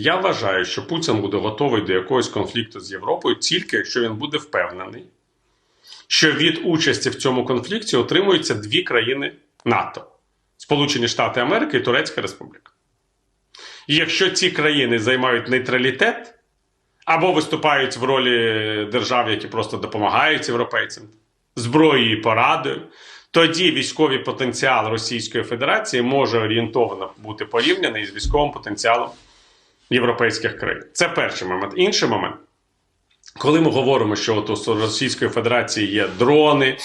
Я вважаю, що Путін буде готовий до якогось конфлікту з Європою тільки якщо він буде впевнений, що від участі в цьому конфлікті отримуються дві країни НАТО: Сполучені Штати Америки і Турецька Республіка. І якщо ці країни займають нейтралітет або виступають в ролі держав, які просто допомагають європейцям зброєю і порадою, тоді військовий потенціал Російської Федерації може орієнтовано бути порівняний з військовим потенціалом європейських країн. Це перший момент. Інший момент, коли ми говоримо, що от у Російської Федерації є дрони,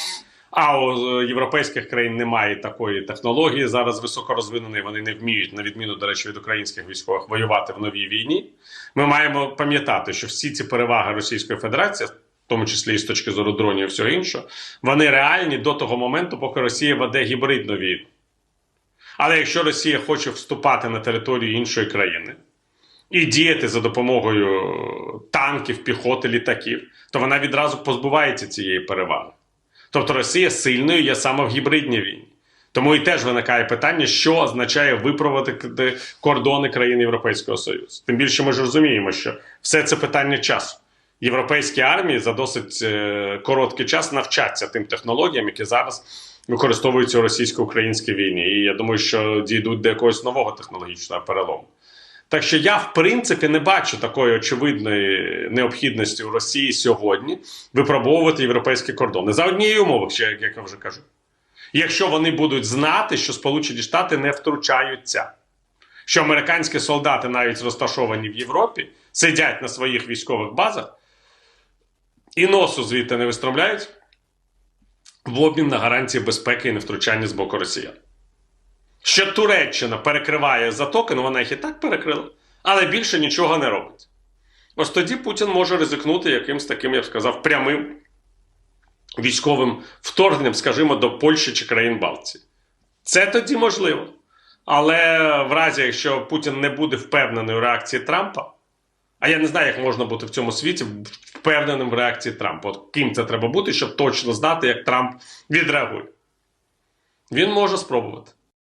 а у європейських країн немає такої технології зараз високорозвиненої, вони не вміють, на відміну, до речі, від українських військових, воювати в новій війні. Ми маємо пам'ятати, що всі ці переваги Російської Федерації, в тому числі і з точки зору дронів і всього іншого, вони реальні до того моменту, поки Росія веде гібридну війну. Але якщо Росія хоче вступати на територію іншої країни і діяти за допомогою танків, піхоти, літаків, то вона відразу позбувається цієї переваги. Тобто Росія сильною є саме в гібридній війні. Тому і теж виникає питання, що означає випроводити кордони країн Європейського Союзу. Тим більше ми ж розуміємо, що все це питання часу. Європейські армії за досить е, короткий час навчаться тим технологіям, які зараз використовуються у російсько-українській війні. І я думаю, що дійдуть до якогось нового технологічного перелому. Так що я, в принципі, не бачу такої очевидної необхідності у Росії сьогодні випробовувати європейські кордони за однією умови, як я вже кажу. Якщо вони будуть знати, що Сполучені Штати не втручаються, що американські солдати, навіть розташовані в Європі, сидять на своїх військових базах і носу звідти не вистромляють в обмін на гарантії безпеки і невтручання з боку росіян. Що Туреччина перекриває затоки, ну вона їх і так перекрила, але більше нічого не робить. Ось тоді Путін може ризикнути якимсь таким, я б сказав, прямим військовим вторгненням, скажімо, до Польщі чи країн Балтії. Це тоді можливо. Але в разі, якщо Путін не буде впевнений у реакції Трампа, а я не знаю, як можна бути в цьому світі впевненим в реакції Трампа. От ким це треба бути, щоб точно знати, як Трамп відреагує. Він може спробувати.